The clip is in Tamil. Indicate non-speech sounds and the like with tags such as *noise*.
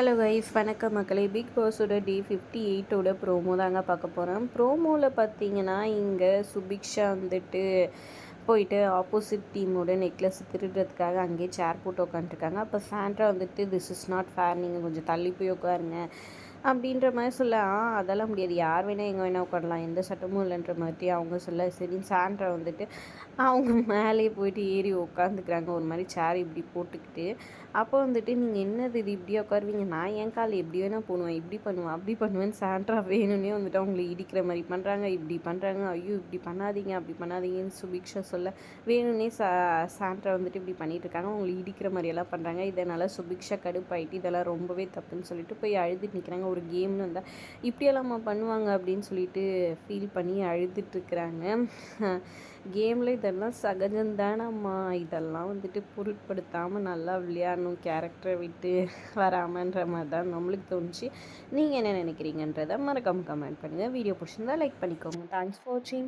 ஹலோ வைஸ் வணக்கம் மக்களே. பிக் பாஸோட டி ஃபிஃப்டி எயிட்டோட ப்ரோமோ தாங்க பார்க்க போகிறோம் ப்ரோமோவில் பார்த்தீங்கன்னா இங்கே சுபிக்ஷா வந்துட்டு போயிட்டு ஆப்போசிட் டீமோட நெக்லஸ் திருடுறதுக்காக அங்கேயே சேர் போட்டு உட்காந்துருக்காங்க அப்போ சாண்ட்ரா வந்துட்டு திஸ் இஸ் நாட் ஃபேர் நீங்கள் கொஞ்சம் தள்ளி போய் உட்காருங்க அப்படின்ற மாதிரி சொல்ல ஆ அதெல்லாம் முடியாது. யார் வேணால் எங்கே வேணால் உட்காரலாம். எந்த சட்டமும் இல்லைன்ற மாதிரி அவங்க சொல்ல சரி சாண்ட்ரா வந்துட்டு அவங்க மேலேயே போயிட்டு ஏறி உட்காந்துக்கிறாங்க. ஒரு மாதிரி சேர் இப்படி போட்டுக்கிட்டு. அப்போ வந்துட்டு நீங்கள் என்னது இது இப்படியே உட்காருவீங்க? நான் என் கால் எப்படி வேணால் போடுவேன்? இப்படி பண்ணுவேன் அப்படி பண்ணுவேன் சாண்ட்ரா வேணும்னே வந்துட்டு அவங்களை இடிக்கிற மாதிரி பண்ணுறாங்க இப்படி பண்ணுறாங்க ஐயோ இப்படி பண்ணாதீங்க அப்படி பண்ணாதீங்கன்னு சுபிக்ஷா சொல்ல வேணும்னே சா சாண்ட்ரா வந்துட்டு இப்படி பண்ணிகிட்டு இருக்காங்க. அவங்களை இடிக்கிற மாதிரியெல்லாம் பண்ணுறாங்க இதனால் சுபிக்ஷா கடுப்பாயிட்டு இதெல்லாம் ரொம்பவே தப்புன்னு சொல்லிட்டு போய் அழுதுட்டு நிற்கிறாங்க ஒரு கேம்னு வந்தால் இப்படியெல்லாமா பண்ணுவாங்க அப்படின்னு சொல்லிட்டு ஃபீல் பண்ணி அழுதுட்டுருக்குறாங்க. *laughs* கேமில் இதெல்லாம் சகஜந்தானம்மா இதெல்லாம் வந்துட்டு பொருட்படுத்தாமல் நல்லா விளையாடணும் கேரக்டரை விட்டு வராமன்ற மாதிரி தான் நம்மளுக்கு தோணுச்சு. நீங்கள் என்ன நினைக்கிறீங்கன்றதை மறக்காமல் கமெண்ட் பண்ணுங்கள் வீடியோ பிடிச்சிருந்தா லைக் பண்ணிக்கோங்க. தேங்க்ஸ் ஃபார் வாட்சிங்